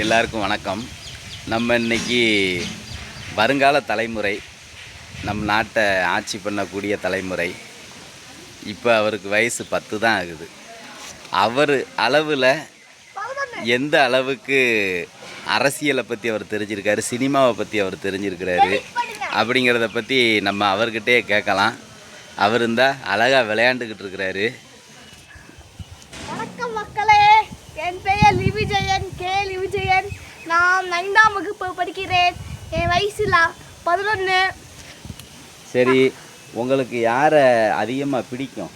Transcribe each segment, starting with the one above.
எல்லாருக்கும் வணக்கம். நம்ம இன்னைக்கு வருங்கால தலைமுறை நம் நாட்டை ஆட்சி பண்ணக்கூடிய தலைமுறை இப்போ அவருக்கு வயசு பத்து தான் ஆகுது. அவர் அளவில் எந்த அளவுக்கு அரசியலை பற்றி அவர் தெரிஞ்சிருக்காரு சினிமாவை பற்றி அவர் தெரிஞ்சிருக்கிறாரு அப்படிங்கிறத பற்றி நம்ம அவர்கிட்டே கேட்கலாம். அவர் இருந்தால் அழகாக விளையாண்டுக்கிட்டு இருக்கிறாரு. என் பெயர் லிவிஜயன் கே லிவிஜயன் நான் ஐந்தாம் வகுப்பு படிக்கிறேன். என் வயசுல பதினொன்று சரி உங்களுக்கு யாரை அதிகமாக பிடிக்கும்?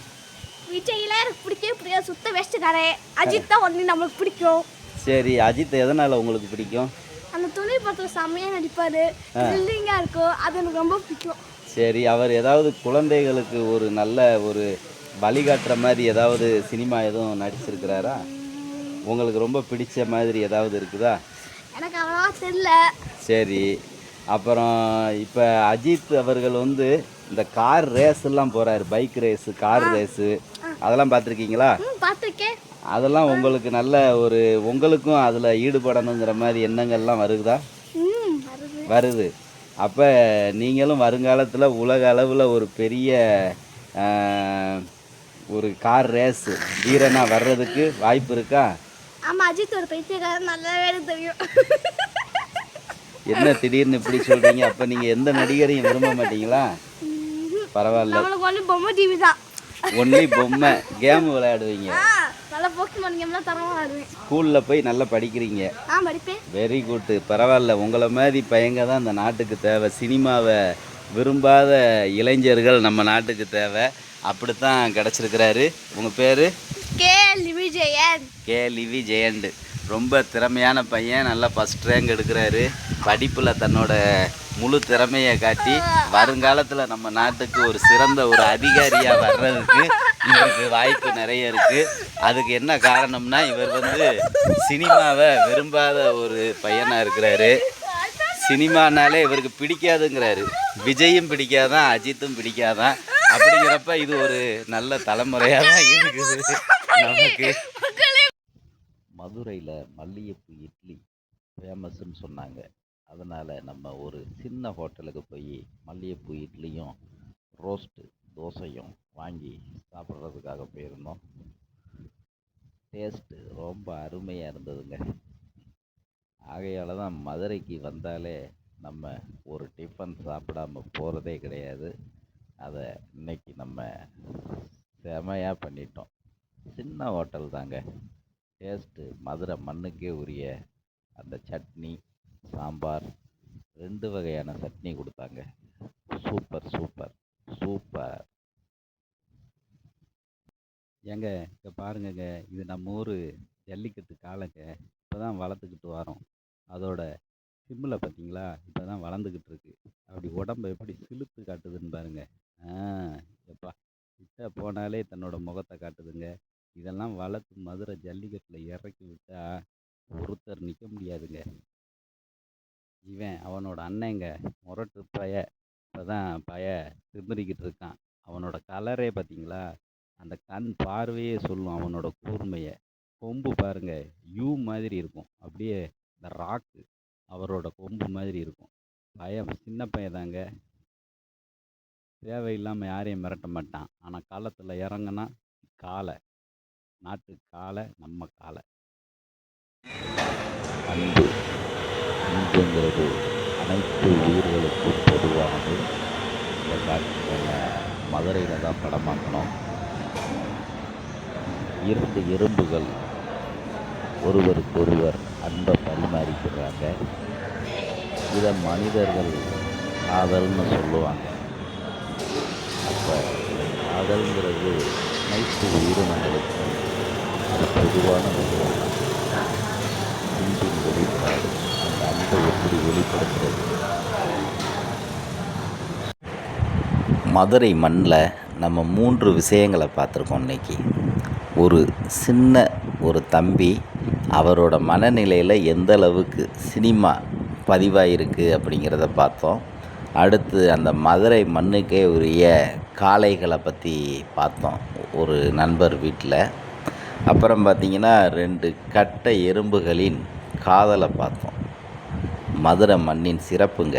விஜயில எனக்கு பிடிக்கவே பிடிக்காது. சுத்த வேஸ்ட்டுக்காரே அஜித் தான் ஒன்று நம்மளுக்கு பிடிக்கும். சரி அஜித் எதனால் உங்களுக்கு பிடிக்கும்? அந்த துணை படத்தில் செம்மையாக நடிப்பார். த்ரில்லிங்காக இருக்கும். அது எனக்கு ரொம்ப பிடிக்கும். சரி அவர் ஏதாவது குழந்தைகளுக்கு ஒரு நல்ல ஒரு வழிகாட்டுற மாதிரி ஏதாவது சினிமா எதுவும் நடிச்சிருக்கிறாரா? உங்களுக்கு ரொம்ப பிடிச்ச மாதிரி ஏதாவது இருக்குதா? எனக்கு அவ்வளோவா தெரில சரி. அப்புறம் இப்போ அஜித் அவர்கள் வந்து இந்த கார் ரேஸ் எல்லாம் போகிறாரு பைக் ரேஸு கார் ரேஸு அதெல்லாம் பார்த்துருக்கீங்களா? பார்த்துருக்கேன். அதெல்லாம் உங்களுக்கு நல்ல ஒரு உங்களுக்கும் அதில் ஈடுபடணுங்கிற மாதிரி எண்ணங்கள்லாம் வருதா? வருது. அப்போ நீங்களும் வருங்காலத்தில் உலக அளவில் ஒரு பெரிய ஒரு கார் ரேஸு வீரனாக வர்றதுக்கு வாய்ப்பு இருக்கா? ஆமாம் அஜித் ஒரு பைத்தியக்காரன் நல்லாவே எனக்கு தெரியும் என்ன திடீர்னு இப்படி சொல்கிறீங்க அப்போ நீங்கள் எந்த நடிகரையும் விரும்ப மாட்டீங்களா பரவாயில்ல நம்மளுக்கு ஒன்று பொம்மை டிவி தான் ஒன்லி பொம்மை கேம் விளையாடுவீங்க நல்லா போக்கி கேம்லாம் தரமாக வருவேன் ஸ்கூலில் போய் நல்லா படிக்கிறீங்க ஆ படிப்பேன் வெரி குட்டு பரவாயில்ல உங்களை மாதிரி பையங்க தான் இந்த நாட்டுக்கு தேவை சினிமாவை விரும்பாத இளைஞர்கள் நம்ம நாட்டுக்கு தேவை அப்படித்தான் கிடச்சிருக்கிறாரு உங்கள் பேர் கே லிவிஜயன் கே லிவி ஜெயண்டு ரொம்ப திறமையான பையன் நல்லா ஃபஸ்ட் ரேங்க் எடுக்கிறாரு. படிப்பில் தன்னோட முழு திறமையை காட்டி வருங்காலத்தில் நம்ம நாட்டுக்கு ஒரு சிறந்த ஒரு அதிகாரியாக வர்றதுக்கு இவருக்கு வாய்ப்பு நிறைய இருக்குது அதுக்கு என்ன காரணம்னா இவர் வந்து சினிமாவை விரும்பாத ஒரு பையனாக இருக்கிறாரு. சினிமானாலே இவருக்கு பிடிக்காதுங்கிறாரு. விஜயும் பிடிக்காதான் அஜித்தும் பிடிக்காதான். அப்படிங்கிறப்ப இது ஒரு நல்ல தலைமுறையாக தான் இருக்குது. நமக்கு மதுரையில் மல்லிகைப்பூ இட்லி ஃபேமஸ்ன்னு சொன்னாங்க. அதனால் நம்ம ஒரு சின்ன ஹோட்டலுக்கு போய் மல்லிகைப்பூ இட்லியும் ரோஸ்ட்டு தோசையும் வாங்கி சாப்பிட்றதுக்காக போயிருந்தோம். டேஸ்ட்டு ரொம்ப அருமையாக இருந்ததுங்க. ஆகையால் தான் மதுரைக்கு வந்தாலே நம்ம ஒரு டிஃபன் சாப்பிடாம போகிறதே கிடையாது. அதை இன்னைக்கு நம்ம செமையாக பண்ணிட்டோம். சின்ன ஹோட்டல் தாங்க. டேஸ்ட்டு மதுரை மண்ணுக்கே உரிய அந்த சட்னி சாம்பார் ரெண்டு வகையான சட்னி கொடுத்தாங்க. Super super super. ஏங்க இங்கே பாருங்கங்க இது நம்ம ஊர் ஜல்லிக்கட்டு காலங்க இப்போ தான் வளர்த்துக்கிட்டு வரோம். அதோட சிம்மில் பார்த்தீங்களா இப்போ தான் வளர்ந்துக்கிட்டு இருக்கு. அப்படி உடம்ப எப்படி சிலுத்து காட்டுதுன்னு பாருங்க. ஆ எப்பா கிட்ட போனாலே தன்னோட முகத்தை காட்டுதுங்க. இதெல்லாம் வளர்த்து மதுரை ஜல்லிக்கட்டில் இறக்கி விட்டா ஒருத்தர் நிற்க முடியாதுங்க. இவன் அவனோட அண்ணங்க முரட்டு பய இப்போ தான் பய திமிரிக்கிட்டு இருக்கான். அவனோட கலரே பார்த்தீங்களா அந்த கண் பார்வையே சொல்லும் அவனோட கூர்மையை. கொம்பு பாருங்க யூ மாதிரி இருக்கும். அப்படியே இந்த ராக்கு அவரோட கொம்பு மாதிரி இருக்கும். பயம் சின்ன பையன் தாங்க. தேவையில்லாமல் யாரையும் மிரட்ட மாட்டான். ஆனால் காலத்தில் இறங்குனா காலை. நாட்டு காலை நம்ம காலை. அன்பு அன்புங்கிறது அனைத்து உயிர்களுக்கும் பொதுவானது. இந்த காட்சிகளை மதுரையில் தான் படமாக்கணும். இரண்டு எறும்புகள் ஒருவருக்கொருவர் அன்பை பரிமாறிக்கிறாங்க. இதை மனிதர்கள் காதல்னு சொல்லுவாங்க. அப்போ காதல்ங்கிறது அனைத்து உயிரினங்களுக்கும் பொதுவான அன்பின் வெளிப்பாடு. அந்த அன்பை எப்படி வெளிப்படுத்துறது? மதுரை மண்ணில் நம்ம மூன்று விஷயங்களை பார்த்துருக்கோம் இன்றைக்கி ஒரு சின்ன ஒரு தம்பி அவரோட மனநிலையில் எந்த அளவுக்கு சினிமா பதிவாயிருக்கு அப்படிங்கிறத பார்த்தோம். அடுத்து அந்த மதுரை மண்ணுக்கே உரிய காளைகளை பற்றி பார்த்தோம். ஒரு நண்பர் வீட்டில். அப்புறம் பார்த்திங்கன்னா ரெண்டு கட்டை எறும்புகளின் காதலை பார்த்தோம். மதுரை மண்ணின் சிறப்புங்க.